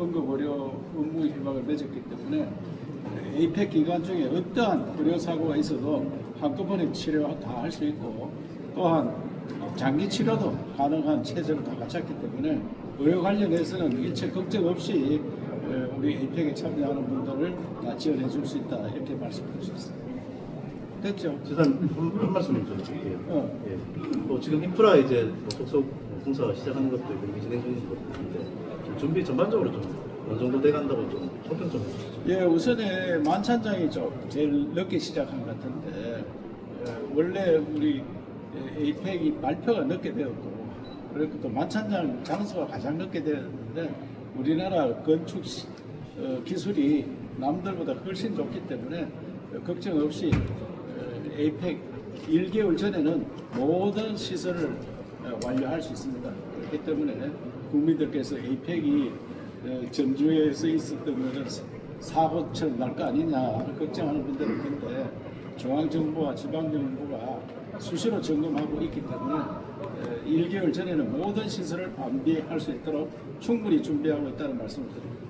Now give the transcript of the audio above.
응급의료 업무 희망을 맺었기 때문에 에이펙 기간 중에 어떠한 의료 사고가 있어도 한꺼번에 치료 다 할 수 있고 또한 장기 치료도 가능한 체제를 다 갖췄기 때문에 의료 관련해서는 일체 걱정 없이 어, 우리 에이펙에 참여하는 분들을 다 지원해 줄 수 있다 이렇게 말씀드릴 수 있습니다. 됐죠? 재산 한, 한 말씀 좀 드릴게요. 어. 예. 뭐 지금 인프라 이제 뭐 속속 공사 시작하는 것도 있고 진행 중인 것도 준비 전반적으로 좀 어느 정도 돼간다고 좀 소평 좀 해주시죠. 예, 우선에 만찬장이 좀 제일 늦게 시작한 것 같은데 어, 원래 우리 에이펙이 발표가 늦게 되었고 그리고 또 만찬장 장소가 가장 늦게 되었는데 우리나라 건축 시- 어, 기술이 남들보다 훨씬 좋기 때문에 어, 걱정 없이 어, 에이펙 1개월 전에는 모든 시설을 어, 완료할 수 있습니다. 그렇기 때문에 국민들께서 에이펙이 어, 전주에 서 있었던 것은 사고처럼 날거 아니냐 걱정하는 분들이 있는데 중앙정부와 지방정부가 수시로 점검하고 있기 때문에 어, 1개월 전에는 모든 시설을 완비할 수 있도록 충분히 준비하고 있다는 말씀을 드립니다.